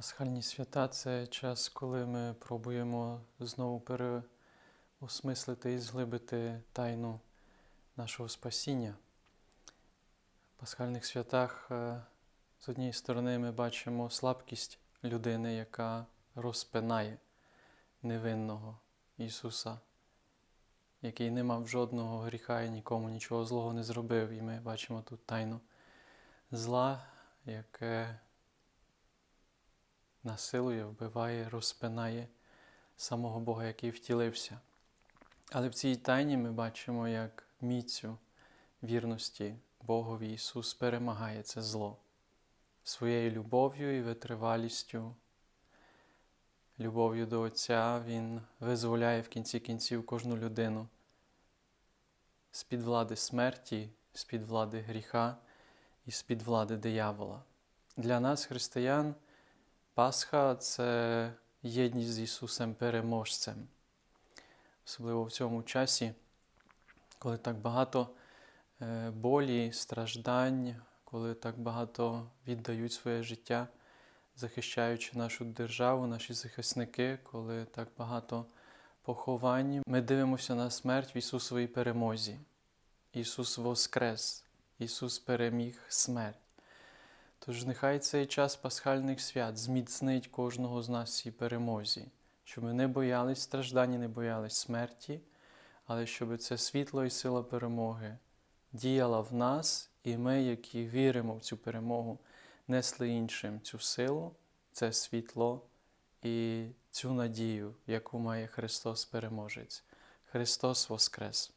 Пасхальні свята це час, коли ми пробуємо знову переосмислити і зглибити тайну нашого спасіння. В пасхальних святах е, з однієї сторони ми бачимо слабкість людини, яка розпинає невинного Ісуса, який не мав жодного гріха і нікому нічого злого не зробив. І ми бачимо тут тайну зла, яке насилує, вбиває, розпинає самого Бога, який втілився. Але в цій тайні ми бачимо, як міцю вірності Богові Ісус перемагає це зло своєю любов'ю і витривалістю. Любов'ю до Отця Він визволяє в кінці кінців кожну людину з-під влади смерті, з-під влади гріха і з-під влади диявола. Для нас, християн, Пасха це єдність з Ісусом Переможцем. Особливо в цьому часі, коли так багато е, болі, страждань, коли так багато віддають своє життя, захищаючи нашу державу, наші захисники, коли так багато поховань, ми дивимося на смерть в Ісусовій перемозі. Ісус Воскрес, Ісус переміг смерть. Тож нехай цей час пасхальних свят зміцнить кожного з нас цій перемозі, щоб ми не боялись страждань, і не боялись смерті, але щоб це світло і сила перемоги діяла в нас, і ми, які віримо в цю перемогу, несли іншим цю силу, це світло і цю надію, яку має Христос Переможець. Христос Воскрес!